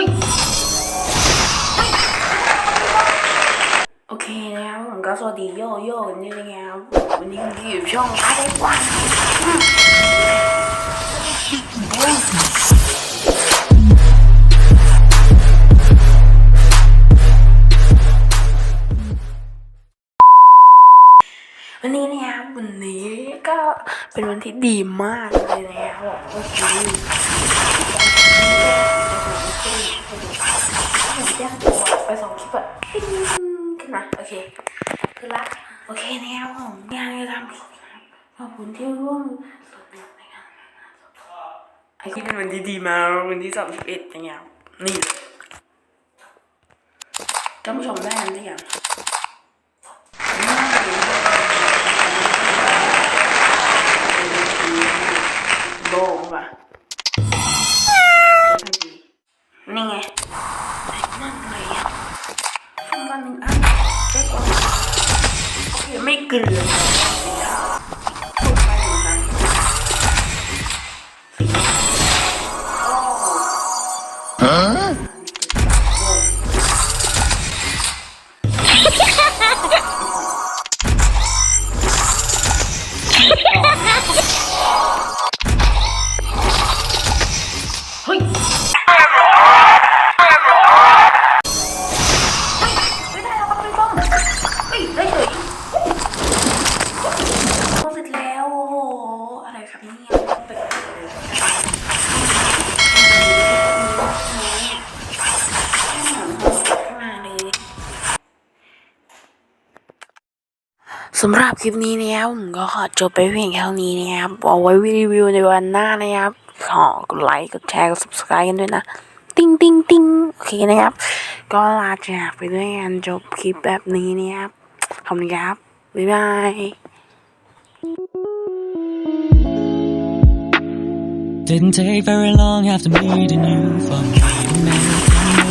ฮ้ยโอเคนะครับผมก็สวัสดีโยโย่กันด้วยนะครับวันนี้ผมอยู่ช่องพาได้กว่าวันนี้นะครับวันนี้ก็เป็นวันที่ดีมากเลยนะครับผมก็คือผม เคคือละโอเคนะครับผมยังจะทำผิดนะครับขอบคุณที่ร่วมสนุกในงานไอ้ที่เป็นวันที่ดีมาวันที่สามสิบเอ็ดอย่างเงี้ยนี่ท่านผู้ชมได้กันหรือยังโบงป่ะนี่ไง เคไม่ สำหรับคลิปนี้นะครับผมก็ขอจบไปเพียงเท่านี้นะครับเอาไว้รีวิวในวันหน้านะครับขอกดไลค์กดแชร์กด subscribe กันด้วยนะ ติ้งติ้งติ้งโอเคนะครับ ก็ลาจากไปด้วยกันจบคลิปแบบนี้นะครับขอบคุณครับ บ๊ายบาย Didn't take very long after meeting you for me to make